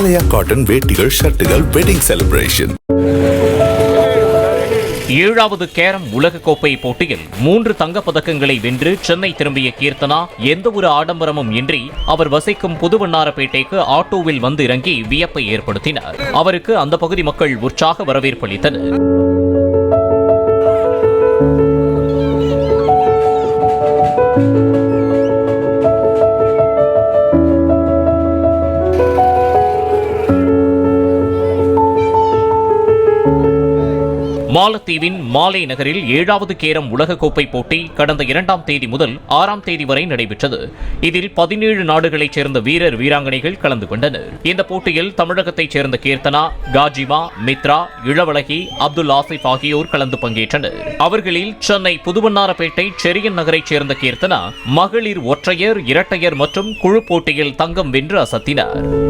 ஆலயா cotton வேட்டிகள் ஷர்ட்டுகள் wedding celebration ஏழாவது கேரம் உலகக்கோப்பை போட்டியில் மூன்று தங்கப்பதக்கங்களை வென்று சென்னை திரும்பிய கீர்த்தனா எந்த ஒரு ஆடம்பரமும் இன்றி அவர் வசிக்கும் புதுவண்ணாரப்பேட்டைக்கு ஆட்டோவில் வந்து இறங்கி வியப்பை ஏற்படுத்தினார். அவருக்கு அந்த பகுதி மக்கள் உற்சாக வரவேற்பு அளித்தனர். மாலத்தீவின் மாலே நகரில் ஏழாவது கேரம் உலகக்கோப்பை போட்டி கடந்த இரண்டாம் தேதி முதல் ஆறாம் தேதி வரை நடைபெற்றது. இதில் பதினேழு நாடுகளைச் சேர்ந்த வீரர் வீராங்கனைகள் கலந்து கொண்டனர். இந்த போட்டியில் தமிழகத்தைச் சேர்ந்த கீர்த்தனா காஜிமா மித்ரா இளவழகி அப்துல் ஆசிப் ஆகியோர் கலந்து பங்கேற்றனர். அவர்களில் சென்னை புதுவண்ணாரப்பேட்டை செரியன் நகரைச் சேர்ந்த கீர்த்தனா மகளிர் ஒற்றையர் இரட்டையர் மற்றும் குழு போட்டியில் தங்கம் வென்று அசத்தினார்.